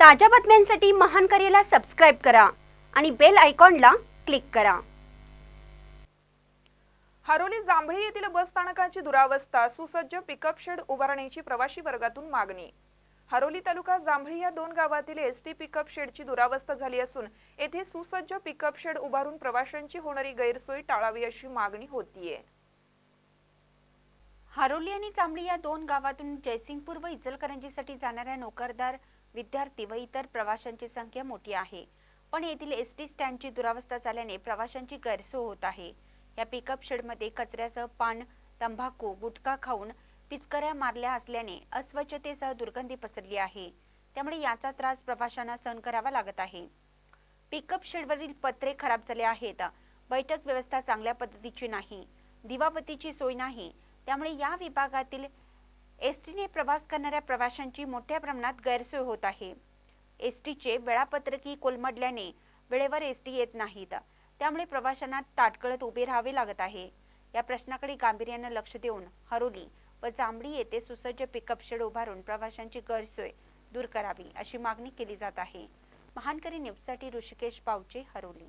ताज्या बातम्यांसाठी महान करेला सबस्क्राईब करा आणि बेल आयकॉनला क्लिक करा. हरोली जांभळी येथील बस स्थानकाची दुरावस्था सुसज्ज पिकअप शेड उभारण्याची प्रवासी वर्गातून मागणी. हरोली तालुका जांभळी या दोन गावातील एस टी पिकअप शेडची दुरावस्था झाली असून येथे सुसज्ज पिकअप शेड उभारून प्रवाशांची होणारी गैरसोय टाळावी अशी मागणी होतीये. हारोली आणि चांबळी या दोन गावातून जयसिंगपूर व इचलकरंजीसाठी जाणाऱ्या नोकरदार विद्यार्थी व इतर प्रवाशांची संख्या मोठी आहे. पण येथील एस टी स्टँडची दुरावस्था झाल्याने प्रवाशांची गैरसोय होत आहे. या पिकअप शेडमध्ये कचऱ्यासह पान तंबाखू गुटखा खाऊन पिचकऱ्या मारल्या असल्याने अस्वच्छतेसह दुर्गंधी पसरली आहे. त्यामुळे याचा त्रास प्रवाशांना सहन करावा लागत आहे. पिकअप शेडवरील पत्रे खराब झाले आहेत. बैठक व्यवस्था चांगल्या पद्धतीची नाही. दिवाबत्तीची सोय नाही. त्यामुळे या विभागातील एस टीने प्रवास करणाऱ्या प्रवाशांची मोठ्या प्रमाणात गैरसोय होत आहे. एस टीचे कोलमडल्याने वेळेवर एस टी येत नाहीत. त्यामुळे प्रवाशांना ताटकळत उभे राहावे लागत आहे. या प्रश्नाकडे गांभीर्यानं लक्ष देऊन हरोली व जांभळी येथे सुसज्ज पिकअप शेड उभारून प्रवाशांची गैरसोय दूर करावी अशी मागणी केली जात आहे. महानकरी न्यूजसाठी ऋषिकेश पावचे हरोली.